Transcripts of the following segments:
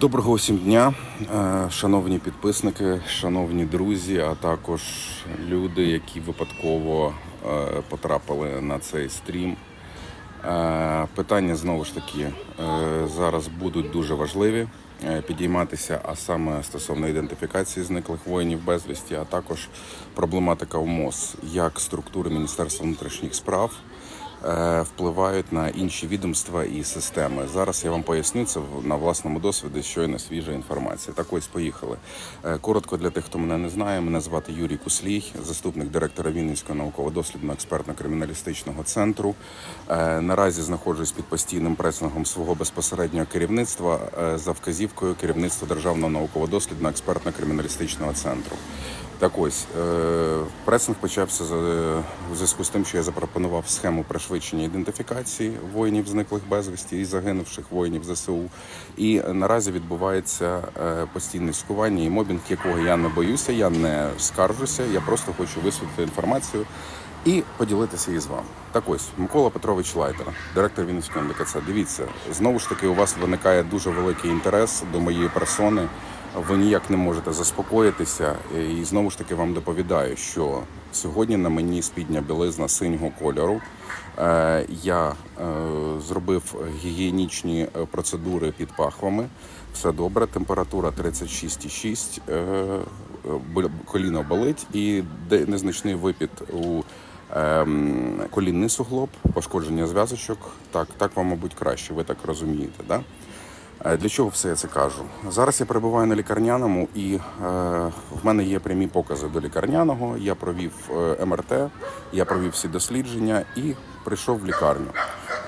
Доброго всім дня, е, шановні підписники, шановні друзі, а також люди, які випадково е, потрапили на цей стрім. Е, Питання знову ж таки зараз будуть дуже важливі підійматися, а саме стосовно ідентифікації зниклих воїнів безвісті, а також проблематика УМОЗ, як структури Міністерства внутрішніх справ впливають на інші відомства і системи. Зараз я вам поясню це на власному досвіді, щойно свіжа інформація. Так ось поїхали. Е, Коротко для тих, хто мене не знає. Мене звати Юрій Куслій, заступник директора Вінницького науково-дослідного експертно-криміналістичного центру. Е, Наразі знаходжусь під постійним пресингом свого безпосереднього керівництва е, за вказівкою керівництва Державного науково-дослідного експертно-криміналістичного центру. Так ось е, пресинг почався у зв'язку з тим, що я запропонував схему пришвидшення ідентифікації воїнів зниклих безвісті і загинувших воїнів ЗСУ. І наразі відбувається е, постійне скування і мобінг, якого я не боюся, я не скаржуся. Я просто хочу висвітлити інформацію і поділитися її з вами. Так ось Микола Петрович Лайтер, директор Вінницького МДКЦ. Дивіться, знову ж таки, у вас виникає дуже великий інтерес до моєї персони. Ви ніяк не можете заспокоїтися, і знову ж таки вам доповідаю, що сьогодні на мені спідня білизна синього кольору. Е, Я е, зробив гігієнічні е, процедури під пахвами. Все добре, температура 36,6, е, е, бо- коліно болить і незначний випід у ем, колінний суглоб, пошкодження зв'язочок. Так, так вам, мабуть, краще, ви так розумієте, да? Е, Для чого все я це кажу? Зараз я перебуваю на лікарняному, і е, в мене є прямі покази до лікарняного. Я провів е, МРТ, я провів всі дослідження і прийшов в лікарню.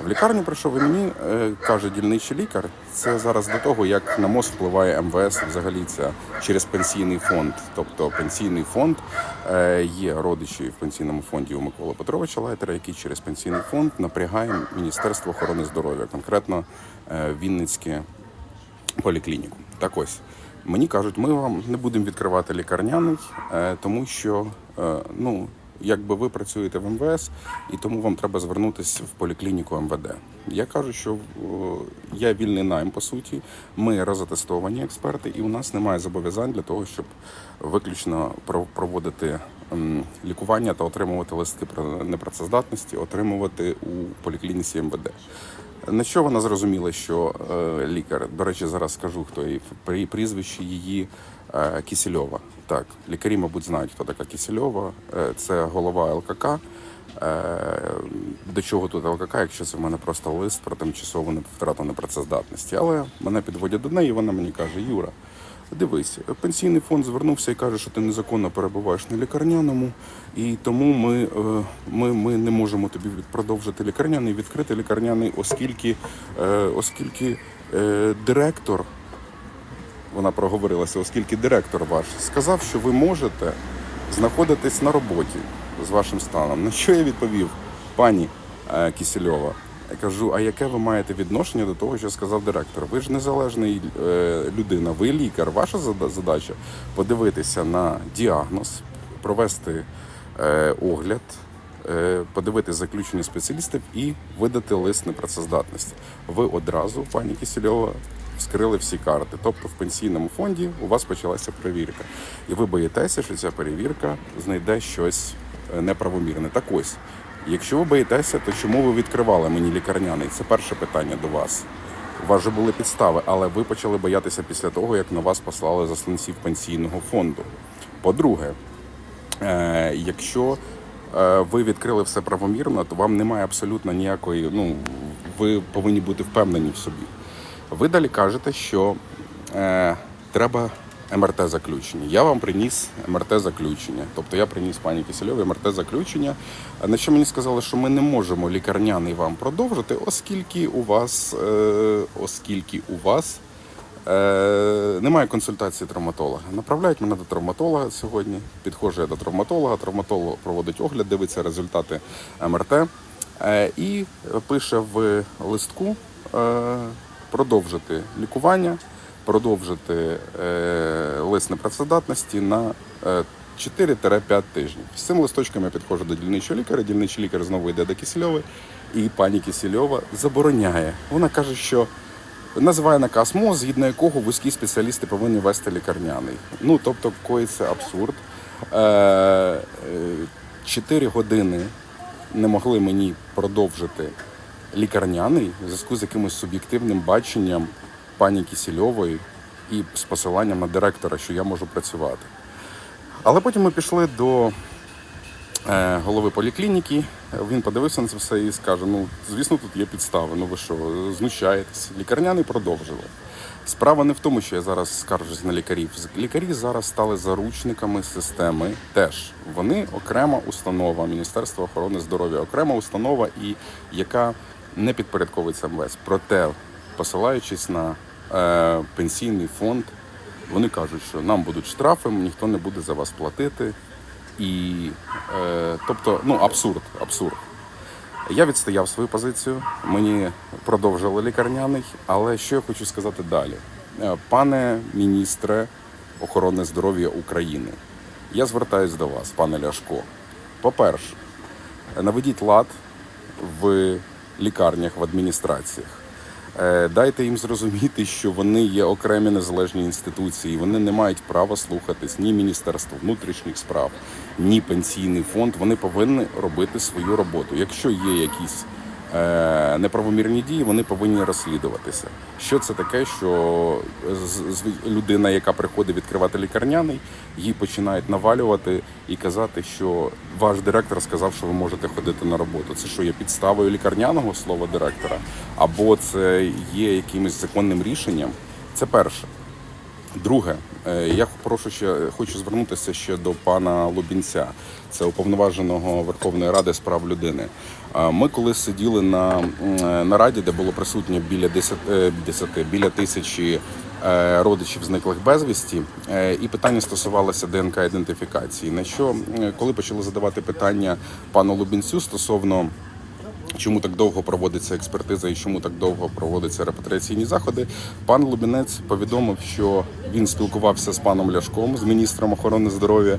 В лікарню прийшов і мені е, каже дільничий лікар. Це зараз до того, як на МОЗ впливає МВС взагалі це через пенсійний фонд. Тобто пенсійний фонд е, є родичі в пенсійному фонді у Миколи Петровича Лайтера, який через пенсійний фонд напрягає Міністерство охорони здоров'я, конкретно е, Вінницьке поліклініку. Так ось мені кажуть, ми вам не будемо відкривати лікарняний, е, тому що е, ну. Якби ви працюєте в МВС, і тому вам треба звернутися в поліклініку МВД. Я кажу, що я вільний найм по суті. Ми розатестовані експерти, і у нас немає зобов'язань для того, щоб виключно проводити лікування та отримувати листки про непрацездатності, отримувати у поліклініці МВД. На що вона зрозуміла, що е, лікар, до речі, зараз скажу, хто її при прізвищі її е, Кісельова. Так, лікарі, мабуть, знають, хто така Кісельова. Е, це голова ЛКК. Е, до чого тут ЛКК, якщо це в мене просто лист про тимчасову втрату непрацездатності. Але мене підводять до неї, і вона мені каже: Юра, Дивись, пенсійний фонд звернувся і каже, що ти незаконно перебуваєш на лікарняному, і тому ми, е, ми, ми не можемо тобі продовжити лікарняний, відкрити лікарняний, оскільки, е, оскільки е, директор, вона проговорилася, оскільки директор ваш сказав, що ви можете знаходитись на роботі з вашим станом. На що я відповів, пані Кісельова? Я кажу, а яке ви маєте відношення до того, що сказав директор? Ви ж незалежний е, людина, ви лікар. Ваша зада- задача подивитися на діагноз, провести е, огляд, е, подивитися заключення спеціалістів і видати лист непрацездатності. Ви одразу, пані Кісельова, вскрили всі карти. Тобто в пенсійному фонді у вас почалася перевірка. І ви боїтеся, що ця перевірка знайде щось неправомірне. Так ось, якщо ви боїтеся, то чому ви відкривали мені лікарняний? Це перше питання до вас. У вас вже були підстави, але ви почали боятися після того, як на вас послали засланців пенсійного фонду. По-друге, е, якщо е, ви відкрили все правомірно, то вам немає абсолютно ніякої. Ну ви повинні бути впевнені в собі. Ви далі кажете, що е, треба МРТ заключення. Я вам приніс МРТ заключення. Тобто я приніс пані Кисельові МРТ заключення. На що мені сказали, що ми не можемо лікарняний вам продовжити, оскільки у вас, е, оскільки у вас Е, немає консультації травматолога. Направляють мене до травматолога сьогодні. Підходжу я до травматолога. Травматолог проводить огляд, дивиться результати МРТ е, і пише в листку е, продовжити лікування, продовжити е, лист непрацездатності на е, 4-5 тижнів. З цим листочком я підходжу до дільничого лікаря. Дільничий лікар знову йде до Кисельової, і пані Кисельова забороняє. Вона каже, що називає наказ МОЗ, згідно якого вузькі спеціалісти повинні вести лікарняний. Ну тобто, коїться абсурд. Е, е, Чотири години не могли мені продовжити лікарняний в зв'язку з якимось суб'єктивним баченням пані Кісільової і з посиланням на директора, що я можу працювати. Але потім ми пішли до е, голови поліклініки. Він подивився на це все і скаже: ну, звісно, тут є підстави. Ну ви що, знущаєтесь? Лікарняний продовжили. Справа не в тому, що я зараз скаржусь на лікарів. Лікарі зараз стали заручниками системи. Теж вони окрема установа Міністерства охорони здоров'я, окрема установа, і яка не підпорядковується МВС. Проте, посилаючись на е, пенсійний фонд, вони кажуть, що нам будуть штрафи, ніхто не буде за вас платити. І е, тобто, ну абсурд, абсурд. Я відстояв свою позицію, мені продовжили лікарняний, але що я хочу сказати далі? Е, Пане міністре охорони здоров'я України, я звертаюсь до вас, пане Ляшко. По-перше, наведіть лад в лікарнях, в адміністраціях. Е, Дайте їм зрозуміти, що вони є окремі незалежні інституції. Вони не мають права слухатись ні Міністерство внутрішніх справ, ні пенсійний фонд. Вони повинні робити свою роботу. Якщо є якісь неправомірні дії, вони повинні розслідуватися. Що це таке? Що з- людина, яка приходить відкривати лікарняний, їй починають навалювати і казати, що ваш директор сказав, що ви можете ходити на роботу. Це що є підставою лікарняного слова директора, або це є якимось законним рішенням. Це перше. Друге, е, я прошу ще хочу звернутися ще до пана Лубінця, це уповноваженого Верховної Ради з прав людини. Ми коли сиділи на, е, на раді, де було присутньо біля 10, е, 10 біля тисячі е, родичів зниклих безвісті, е, і питання стосувалося ДНК ідентифікації. На що е, коли почали задавати питання пану Лубінцю стосовно чому так довго проводиться експертиза і чому так довго проводяться репатріаційні заходи. Пан Лубінець повідомив, що він спілкувався з паном Ляшком, з міністром охорони здоров'я,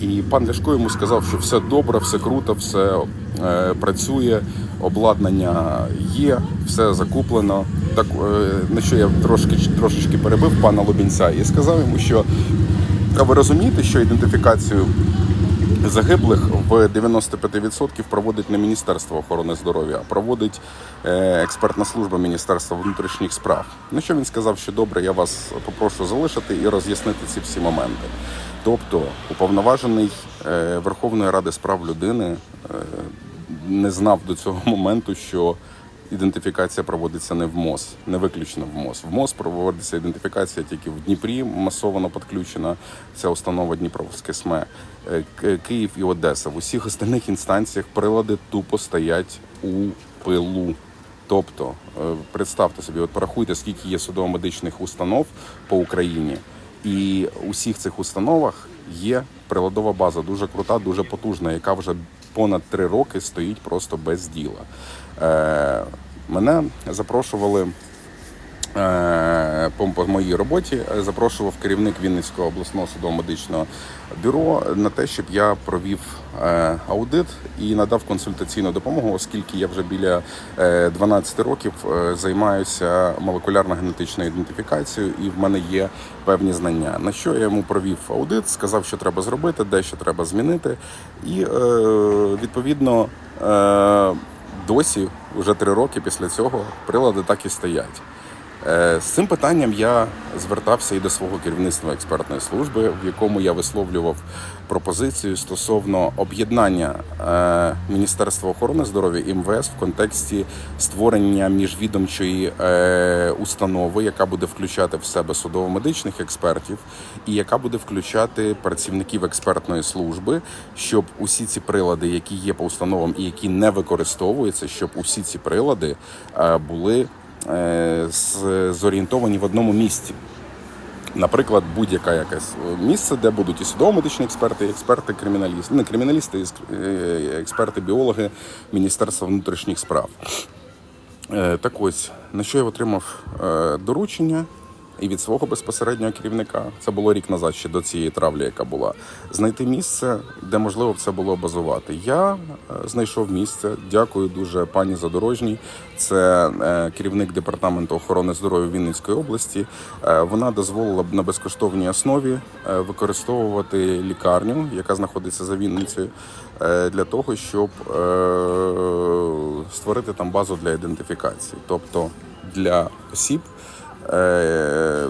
і пан Ляшко йому сказав, що все добре, все круто, все е, працює, обладнання є, все закуплено. Так е, на що я трошки трошечки перебив пана Лубінця і сказав йому, що а ви розумієте, що ідентифікацію Загиблих в 95% проводить не Міністерство охорони здоров'я, а проводить е, експертна служба Міністерства внутрішніх справ. На що він сказав, що добре, я вас попрошу залишити і роз'яснити ці всі моменти. Тобто, уповноважений е, Верховної Ради з прав людини е, не знав до цього моменту, що ідентифікація проводиться не в МОЗ, не виключно в МОЗ. В МОЗ проводиться ідентифікація тільки в Дніпрі, масово підключена ця установа Дніпровське СМЕ, Київ і Одеса. В усіх остальних інстанціях прилади тупо стоять у пилу. Тобто, е, представте собі, от порахуйте, скільки є судово-медичних установ по Україні, і у всіх цих установах є приладова база, дуже крута, дуже потужна, яка вже понад три роки стоїть просто без діла. Е, мене запрошували е, по, моїй роботі е, запрошував керівник Вінницького обласного судово-медичного бюро на те, щоб я провів е, аудит і надав консультаційну допомогу, оскільки я вже біля е, 12 років е, займаюся молекулярно-генетичною ідентифікацією, і в мене є певні знання. На що я йому провів аудит, сказав, що треба зробити, де що треба змінити, і відповідно. Досі, вже три роки після цього, прилади так і стоять. Е, З цим питанням я звертався і до свого керівництва експертної служби, в якому я висловлював пропозицію стосовно об'єднання е, Міністерства охорони здоров'я і МВС в контексті створення міжвідомчої е, установи, яка буде включати в себе судово-медичних експертів, і яка буде включати працівників експертної служби, щоб усі ці прилади, які є по установам і які не використовуються, щоб усі ці прилади були зорієнтовані в одному місці. Наприклад, будь-яке якесь місце, де будуть і судово-медичні експерти, і експерти криміналісти, не криміналісти, е, експерти, біологи Міністерства внутрішніх справ. Е, Так ось, на що я отримав е, доручення і від свого безпосереднього керівника. Це було рік назад, ще до цієї травлі, яка була. Знайти місце, де можливо це було базувати. Я е, знайшов місце. Дякую дуже пані Задорожній. Це е, керівник департаменту охорони здоров'я Вінницької області. Е, Вона дозволила б на безкоштовній основі використовувати лікарню, яка знаходиться за Вінницею, для того, щоб створити там базу для ідентифікації, тобто для осіб. Е,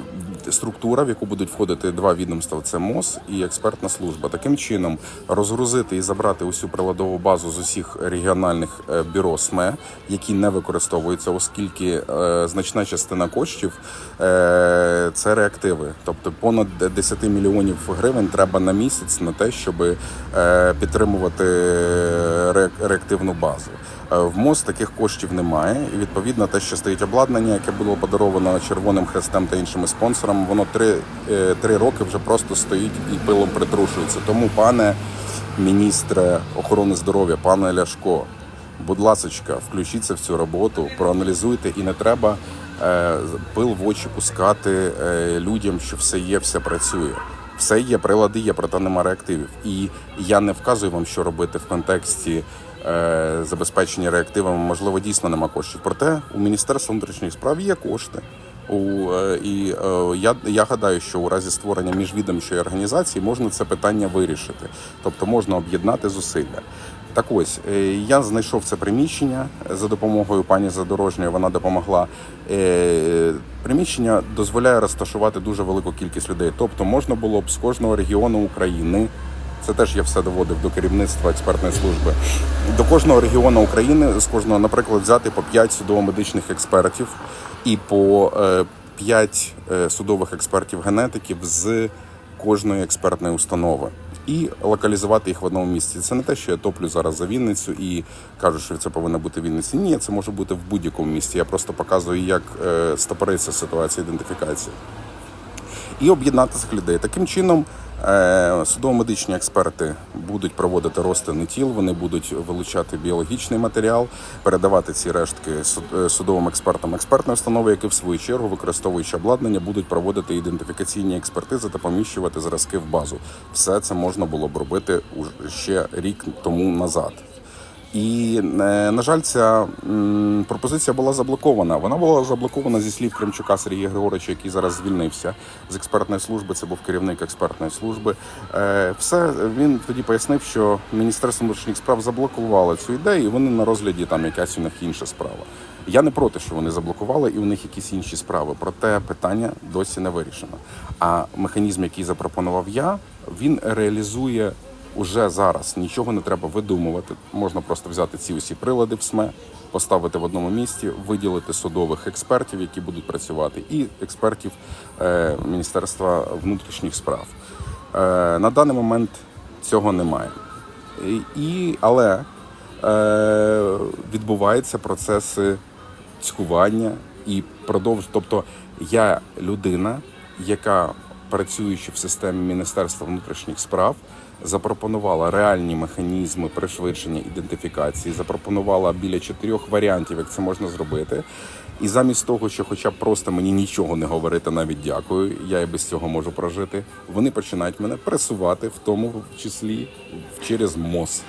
Структура, в яку будуть входити два відомства: це МОЗ і експертна служба. Таким чином розгрузити і забрати усю приладову базу з усіх регіональних е, бюро СМЕ, які не використовуються, оскільки е, значна частина коштів це реактиви. Тобто понад 10 мільйонів гривень треба на місяць на те, щоб підтримувати реактивну базу. Е, В МОЗ таких коштів немає, і відповідно те, що стоїть обладнання, яке було подаровано Червоним Хрестем та іншими спонсорами, воно три, е, три роки вже просто стоїть і пилом притрушується. Тому, пане міністре охорони здоров'я, пане Ляшко, будь ласочка, включіться в цю роботу, проаналізуйте, і не треба е, пил в очі пускати е, людям, що все є, все працює. Все є, прилади є, проте нема реактивів. І я не вказую вам, що робити в контексті е, забезпечення реактивами. Можливо, дійсно нема коштів. Проте у Міністерства внутрішніх справ є кошти. У, е, і е, я, я гадаю, що у разі створення міжвідомчої організації можна це питання вирішити, тобто можна об'єднати зусилля. Так ось я знайшов це приміщення за допомогою пані Задорожньої. Вона допомогла. Приміщення дозволяє розташувати дуже велику кількість людей. Тобто можна було б з кожного регіону України. Це теж я все доводив до керівництва експертної служби. До кожного регіону України з кожного, наприклад, взяти по 5 судово-медичних експертів і по 5 судових експертів генетиків з кожної експертної установи і локалізувати їх в одному місці. Це не те, що я топлю зараз за Вінницю і кажу, що це повинно бути в Вінниці. Ні, це може бути в будь-якому місті. Я просто показую, як е, стопориться ситуація ідентифікації і об'єднати цих людей. Таким чином, е, судово-медичні експерти будуть проводити розтини тіл, вони будуть вилучати біологічний матеріал, передавати ці рештки е, судовим експертам експертної установи, які в свою чергу, використовуючи обладнання, будуть проводити ідентифікаційні експертизи та поміщувати зразки в базу. Все це можна було б робити ще рік тому назад. І е, на жаль, ця пропозиція була заблокована. Вона була заблокована зі слів Кремчука Сергія Григоровича, який зараз звільнився з експертної служби. Це був керівник експертної служби. Е, Все він тоді пояснив, що Міністерство внутрішніх справ заблокувало цю ідею, і вони на розгляді там якась у них інша справа. Я не проти, що вони заблокували, і у них якісь інші справи. Проте питання досі не вирішено. А механізм, який запропонував я, він реалізує уже зараз. Нічого не треба видумувати. Можна просто взяти ці усі прилади в СМЕ, поставити в одному місці, виділити судових експертів, які будуть працювати, і експертів е, Міністерства внутрішніх справ. Е, на даний момент цього немає. І, але е, відбуваються процеси цькування і продовж. Тобто я людина, яка працюючи в системі Міністерства внутрішніх справ, запропонувала реальні механізми пришвидшення ідентифікації, запропонувала біля чотирьох варіантів, як це можна зробити. І замість того, що, хоча б просто мені нічого не говорити, навіть дякую, я і без цього можу прожити. Вони починають мене пресувати, в тому числі через МОЗ.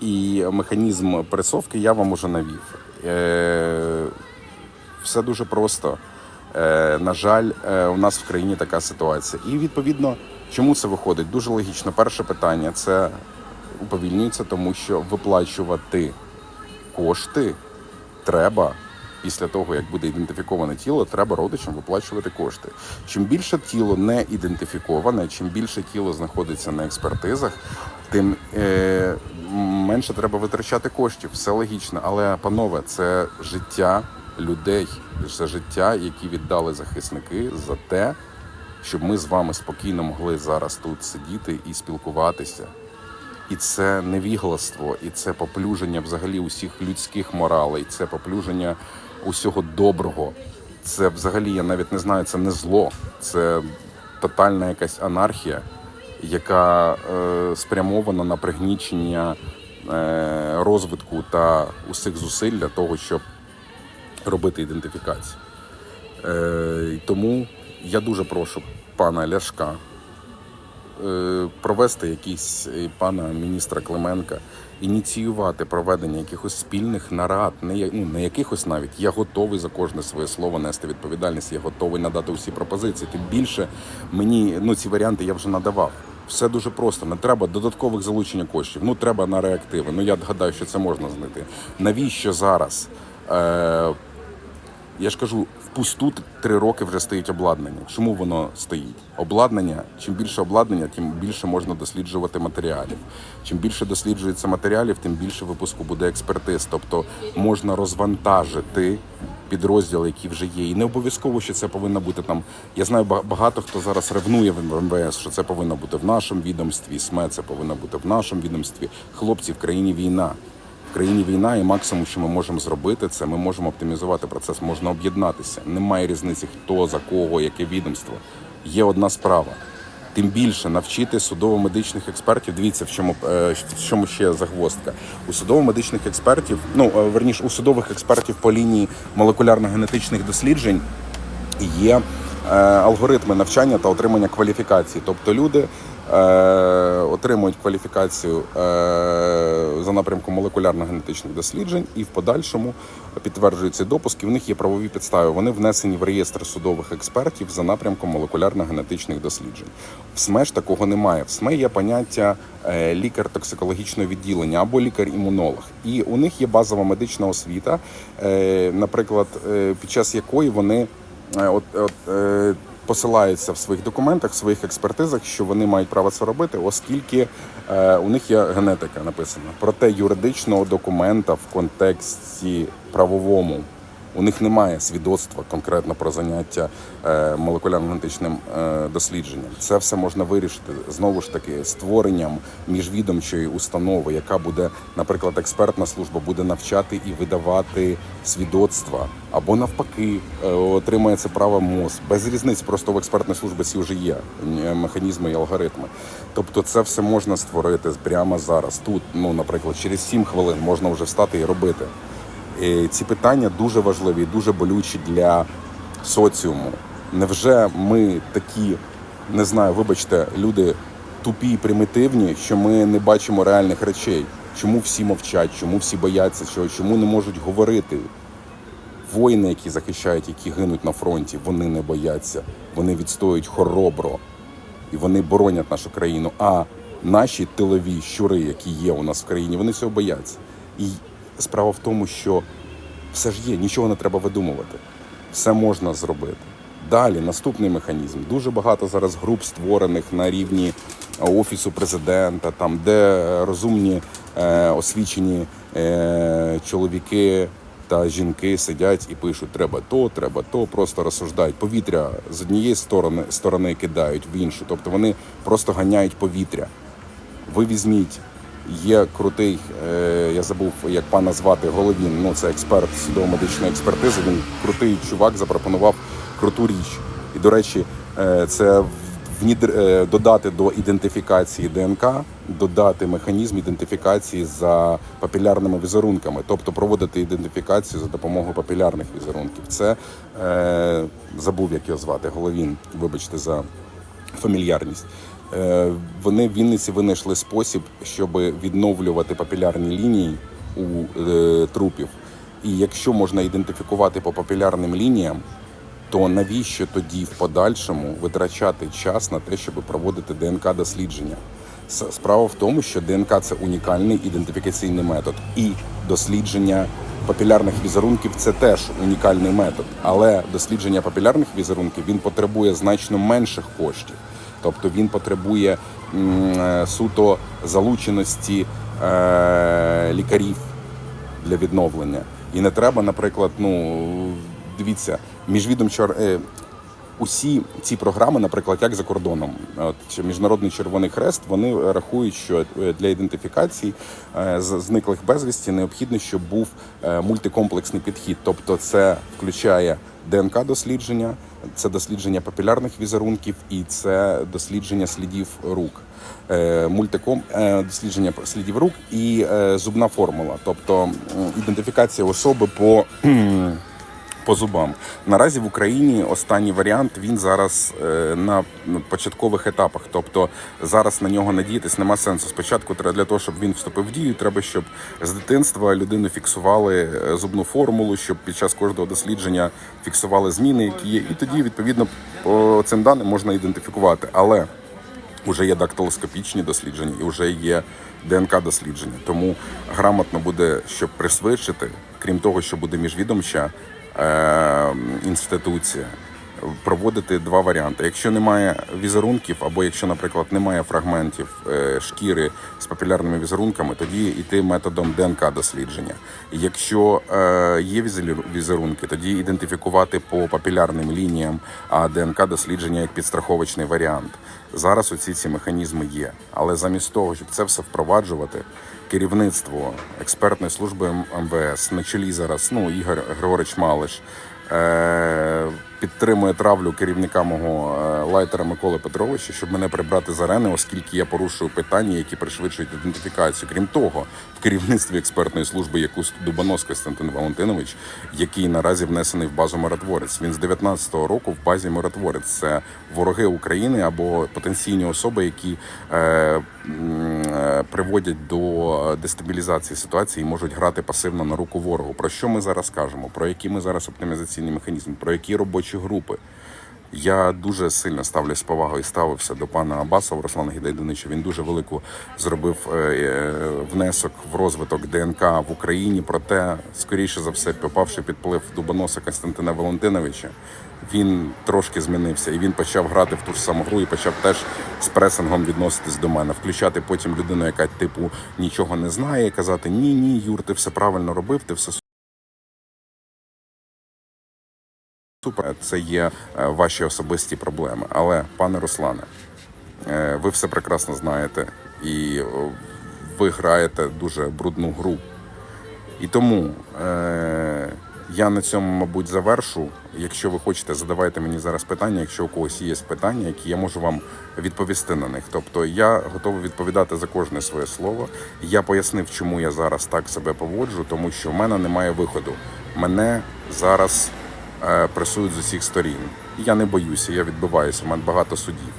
І механізм пресовки я вам уже навів. Е, все дуже просто. Е, на жаль, е, у нас в країні така ситуація. І відповідно, чому це виходить? Дуже логічно. Перше питання це уповільнюється, тому що виплачувати кошти треба. Після того, як буде ідентифіковане тіло, треба родичам виплачувати кошти. Чим більше тіло не ідентифіковане, чим більше тіло знаходиться на експертизах, тим е, менше треба витрачати коштів. Все логічно. Але, панове, це життя людей, це життя, які віддали захисники за те, щоб ми з вами спокійно могли зараз тут сидіти і спілкуватися. І це невігластво, і це поплюження взагалі усіх людських моралей, це поплюження усього доброго. Це взагалі, я навіть не знаю, це не зло, це тотальна якась анархія, яка е, спрямована на пригнічення е, розвитку та усіх зусиль для того, щоб робити ідентифікацію. Е, тому я дуже прошу пана Ляшка е, провести якісь пана міністра Клименка, ініціювати проведення якихось спільних нарад, не, ну, не якихось навіть. Я готовий за кожне своє слово нести відповідальність, я готовий надати усі пропозиції. Тим більше мені ну, ці варіанти я вже надавав. Все дуже просто. Не треба додаткових залучення коштів. Ну треба на реактиви. Ну я гадаю, що це можна знайти. Навіщо зараз? Е, я ж кажу, впусту три роки вже стоїть обладнання. Чому воно стоїть? Обладнання, чим більше обладнання, тим більше можна досліджувати матеріалів. Чим більше досліджується матеріалів, тим більше випуску буде експертиз. Тобто можна розвантажити підрозділи, які вже є. І не обов'язково, що це повинно бути там. Я знаю багато хто зараз ревнує в МВС, що це повинно бути в нашому відомстві, СМЕ це повинно бути в нашому відомстві. Хлопці, в країні війна. Країні війна, і максимум, що ми можемо зробити, це ми можемо оптимізувати процес, можна об'єднатися. Немає різниці, хто за кого, яке відомство. Є одна справа. Тим більше навчити судово-медичних експертів. Дивіться, в чому е, в чому ще загвоздка. У судово-медичних експертів, ну е, верніше, у судових експертів по лінії молекулярно-генетичних досліджень є е, алгоритми навчання та отримання кваліфікації. Тобто люди отримують кваліфікацію е, за напрямком молекулярно-генетичних досліджень і в подальшому підтверджують цей допуск. В них є правові підстави. Вони внесені в реєстр судових експертів за напрямком молекулярно-генетичних досліджень. В СМЕ такого немає. В СМЕ є поняття е, лікар токсикологічного відділення або лікар-імунолог. І у них є базова медична освіта, е, наприклад, е, під час якої вони Е, от, от, е, посилаються в своїх документах, в своїх експертизах, що вони мають право це робити, оскільки е, у них є генетика написана. Проте юридичного документа в контексті правовому у них немає свідоцтва конкретно про заняття е, молекулярно-генетичним е, дослідженням. Це все можна вирішити знову ж таки створенням міжвідомчої установи, яка буде, наприклад, експертна служба буде навчати і видавати свідоцтва або навпаки е, отримає це право МОЗ. Без різниці, просто в експертній службі вже є механізми і алгоритми. Тобто, це все можна створити прямо зараз. Тут, ну, наприклад, через 7 хвилин можна вже встати і робити. Ці питання дуже важливі, дуже болючі для соціуму. Невже ми такі, не знаю, вибачте, люди тупі і примітивні, що ми не бачимо реальних речей? Чому всі мовчать, чому всі бояться чого, чому не можуть говорити? Воїни, які захищають, які гинуть на фронті, вони не бояться, вони відстоюють хоробро і вони боронять нашу країну. А наші тилові щури, які є у нас в країні, вони цього бояться. І справа в тому, що все ж є, нічого не треба видумувати. Все можна зробити. Далі наступний механізм. Дуже багато зараз груп створених на рівні офісу президента, там де розумні е, освічені е, чоловіки та жінки сидять і пишуть: треба то, треба то, просто розсуждають. Повітря з однієї сторони сторони кидають в іншу. Тобто вони просто ганяють повітря. Ви візьміть. Є крутий, е, я забув, як пана звати Головін. Ну це експерт судово-медичної експертизи. Він крутий чувак запропонував круту річ. І до речі, е, це внідр... е, додати до ідентифікації ДНК, додати механізм ідентифікації за папілярними візерунками, тобто проводити ідентифікацію за допомогою папілярних візерунків. Це забув, як його звати. Головін, вибачте за фамільярність. Е, Вони в Вінниці винайшли спосіб, щоб відновлювати папілярні лінії у е, трупів. І якщо можна ідентифікувати по папілярним лініям, то навіщо тоді в подальшому витрачати час на те, щоб проводити ДНК дослідження? Справа в тому, що ДНК це унікальний ідентифікаційний метод, і дослідження папілярних візерунків це теж унікальний метод. Але дослідження папілярних візерунків він потребує значно менших коштів. Тобто він потребує е, суто залученості е, лікарів для відновлення. І не треба, наприклад, ну дивіться, міжвідомча е, усі ці програми, наприклад, як за кордоном, от міжнародний червоний хрест, вони рахують, що для ідентифікації зниклих безвісті необхідно, щоб був мультикомплексний підхід. Тобто, це включає ДНК дослідження, це дослідження папілярних візерунків і це дослідження слідів рук. Е, Мультиком е, дослідження слідів рук і е, зубна формула, тобто ідентифікація особи по по зубам. Наразі в Україні останній варіант він зараз е, на початкових етапах. Тобто зараз на нього надіятись нема сенсу. Спочатку треба для того, щоб він вступив в дію. Треба, щоб з дитинства людину фіксували е, зубну формулу, щоб під час кожного дослідження фіксували зміни, які є, і тоді відповідно по цим даним можна ідентифікувати. Але вже є дактилоскопічні дослідження і вже є ДНК дослідження. Тому грамотно буде, щоб пришвидшити, крім того, що буде міжвідомча інституція. Проводити два варіанти. Якщо немає візерунків, або якщо, наприклад, немає фрагментів е, шкіри з папілярними візерунками, тоді йти методом ДНК дослідження. Якщо е, є візерунки, тоді ідентифікувати по папілярним лініям, а ДНК дослідження як підстраховочний варіант. Зараз оці ці механізми є. Але замість того, щоб це все впроваджувати, керівництво експертної служби МВС на чолі зараз, ну Ігор Григорич Малиш. е, Підтримує травлю керівника мого е, лайтера Миколи Петровича, щоб мене прибрати з арени, оскільки я порушую питання, які пришвидшують ідентифікацію. Крім того, в керівництві експертної служби Якус Дубанос Костянтин Валентинович, який наразі внесений в базу миротворець. Він з 19-го року в базі миротворець. Це вороги України або потенційні особи, які е, е, приводять до дестабілізації ситуації і можуть грати пасивно на руку ворогу. Про що ми зараз кажемо? Про які ми зараз оптимізаційні механізми, про які робочі групи. Я дуже сильно ставлюсь з повагою і ставився до пана Абасова Руслана Гідайдинича. Він дуже велику зробив е, е, внесок в розвиток ДНК в Україні. Проте, скоріше за все, попавши під вплив Дубоноса Константина Валентиновича, він трошки змінився і він почав грати в ту ж саму гру і почав теж з пресингом відноситись до мене, включати потім людину, яка типу нічого не знає, казати Ні, ні, Юр, ти все правильно робив, ти все Супер, це є е, ваші особисті проблеми. Але, пане Руслане, е, ви все прекрасно знаєте, і е, ви граєте дуже брудну гру. І тому е, я на цьому, мабуть, завершу. Якщо ви хочете, задавайте мені зараз питання, якщо у когось є питання, які я можу вам відповісти на них. Тобто я готовий відповідати за кожне своє слово. Я пояснив, чому я зараз так себе поводжу, тому що в мене немає виходу. Мене зараз пресують з усіх сторін. Я не боюся, я відбиваюся. У мене багато судів.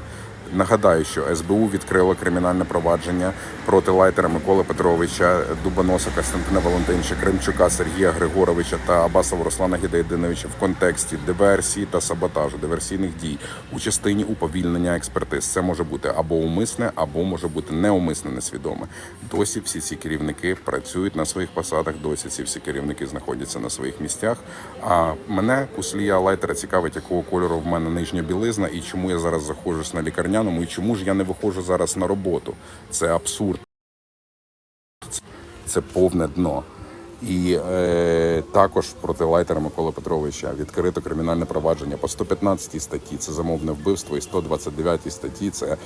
Нагадаю, що СБУ відкрило кримінальне провадження проти лайтера Миколи Петровича, Дубоноса Костянтина Валентиновича, Кримчука Сергія Григоровича та Абасова Руслана Гідайдиновича в контексті диверсії та саботажу, диверсійних дій у частині уповільнення експертиз. Це може бути або умисне, або може бути неумисне, несвідоме. Досі всі ці керівники працюють на своїх посадах. Досі ці всі керівники знаходяться на своїх місцях. А мене куслія лайтера цікавить, якого кольору в мене нижня білизна, і чому я зараз заходжусь на лікарняному, і чому ж я не виходжу зараз на роботу. Це абсурд. Це повне дно. І е, також проти лайтера Миколи Петровича відкрито кримінальне провадження по 115 статті це замовне вбивство, і 129 статті це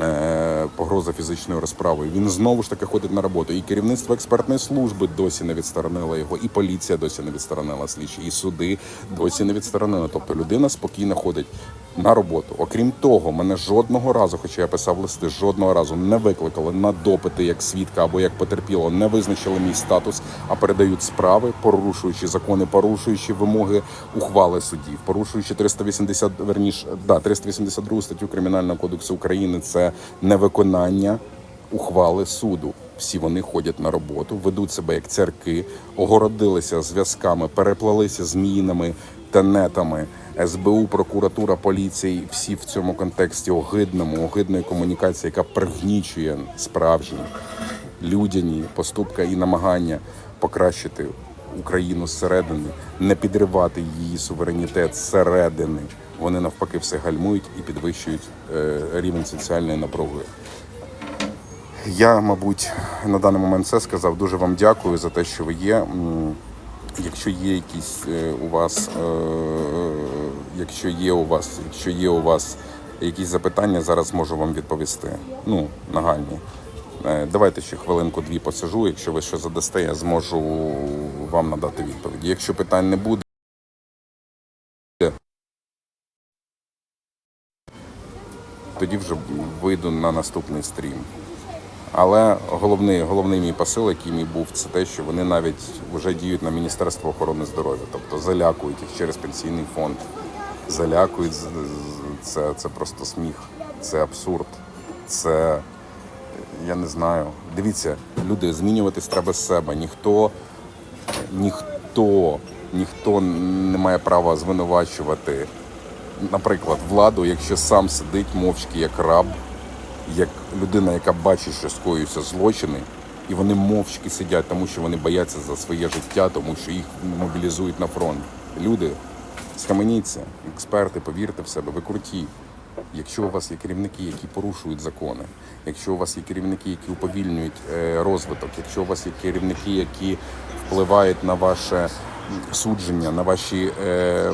е, погроза фізичною розправою. Він знову ж таки ходить на роботу. І керівництво експертної служби досі не відсторонило його, і поліція досі не відсторонила слідчі, і суди досі не відсторонили. Тобто людина спокійно ходить на роботу. Окрім того, мене жодного разу, хоча я писав листи, жодного разу не викликали на допити як свідка або як потерпіло, не визначили мій статус, а передають справи, порушуючи закони, порушуючи вимоги ухвали судів, порушуючи 380, верніш, да, 382 статтю Кримінального кодексу України. Це невиконання ухвали суду. Всі вони ходять на роботу, ведуть себе як церкви, огородилися зв'язками, переплалися зміїнами та нетами. СБУ, прокуратура, поліція, всі в цьому контексті огидному, огидної комунікації, яка пригнічує справжні людяні поступки і намагання покращити Україну зсередини, не підривати її суверенітет зсередини. Вони навпаки все гальмують і підвищують е, рівень соціальної напруги. Я, мабуть, на даний момент все сказав. Дуже вам дякую за те, що ви є. Якщо є якісь е, у вас, е, якщо є у вас, якщо є у вас якісь запитання, зараз можу вам відповісти. Ну, нагальні. Е, Давайте ще хвилинку-дві посижу. Якщо ви щось задасте, я зможу вам надати відповіді. Якщо питань не буде. Тоді вже вийду на наступний стрім. Але головний, головний мій посил, який мій був, це те, що вони навіть вже діють на Міністерство охорони здоров'я, тобто залякують їх через пенсійний фонд. Залякують це, це просто сміх, це абсурд, це я не знаю. Дивіться, люди, змінюватись треба з себе. Ніхто, ніхто, ніхто не має права звинувачувати, наприклад, владу, якщо сам сидить мовчки як раб, як людина, яка бачить, що скоюються злочини, і вони мовчки сидять, тому що вони бояться за своє життя, тому що їх мобілізують на фронт. Люди, схаменіться, експерти, повірте в себе, ви круті. Якщо у вас є керівники, які порушують закони, якщо у вас є керівники, які уповільнюють е, розвиток, якщо у вас є керівники, які впливають на ваше судження, на ваші е,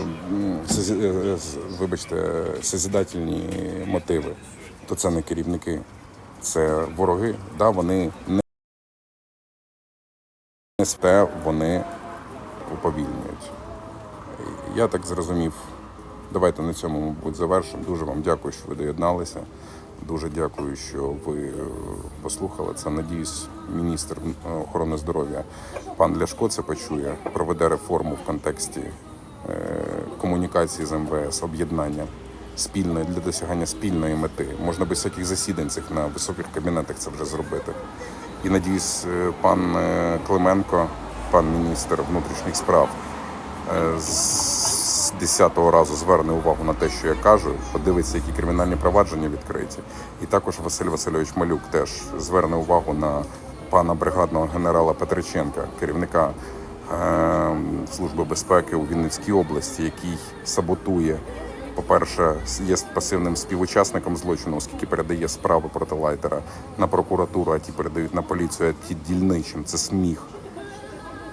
е, вибачте, созидательні мотиви, то це не керівники, це вороги. Да, вони не те, вони уповільнюють. Я так зрозумів. Давайте на цьому, мабуть, завершимо. Дуже вам дякую, що ви доєдналися. Дуже дякую, що ви е, послухали це. Надіюсь, міністр охорони здоров'я пан Ляшко це почує, проведе реформу в контексті е, комунікації з МВС, об'єднання спільної для досягання спільної мети. Можна без всяких засідань цих на високих кабінетах це вже зробити. І надіюсь, е, пан е, Клименко, пан міністр внутрішніх справ, е, з 10-го разу зверне увагу на те, що я кажу, подивиться, які кримінальні провадження відкриті. І також Василь Васильович Малюк теж зверне увагу на пана бригадного генерала Петриченка, керівника Служби безпеки у Вінницькій області, який саботує. По-перше, є пасивним співучасником злочину, оскільки передає справи проти лайтера на прокуратуру, а ті передають на поліцію, а ті дільничим. Це сміх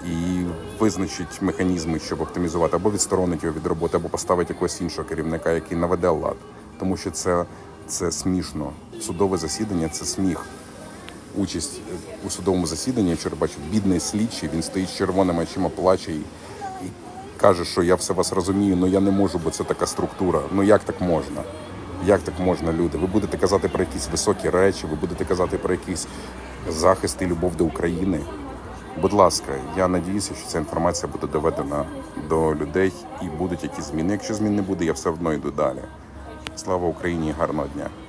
і визначить механізми, щоб оптимізувати або відсторонить його від роботи, або поставить якогось іншого керівника, який наведе лад. Тому що це, це смішно. Судове засідання це сміх. Участь у судовому засіданні, я вчора бачив, бідний слідчий, він стоїть з червоними очима, плаче і, каже, що я все вас розумію, але я не можу, бо це така структура. Ну як так можна? Як так можна, люди? Ви будете казати про якісь високі речі, ви будете казати про якийсь захист і любов до України. Будь ласка, я надіюся, що ця інформація буде доведена до людей і будуть якісь зміни. Якщо змін не буде, я все одно йду далі. Слава Україні, гарного дня!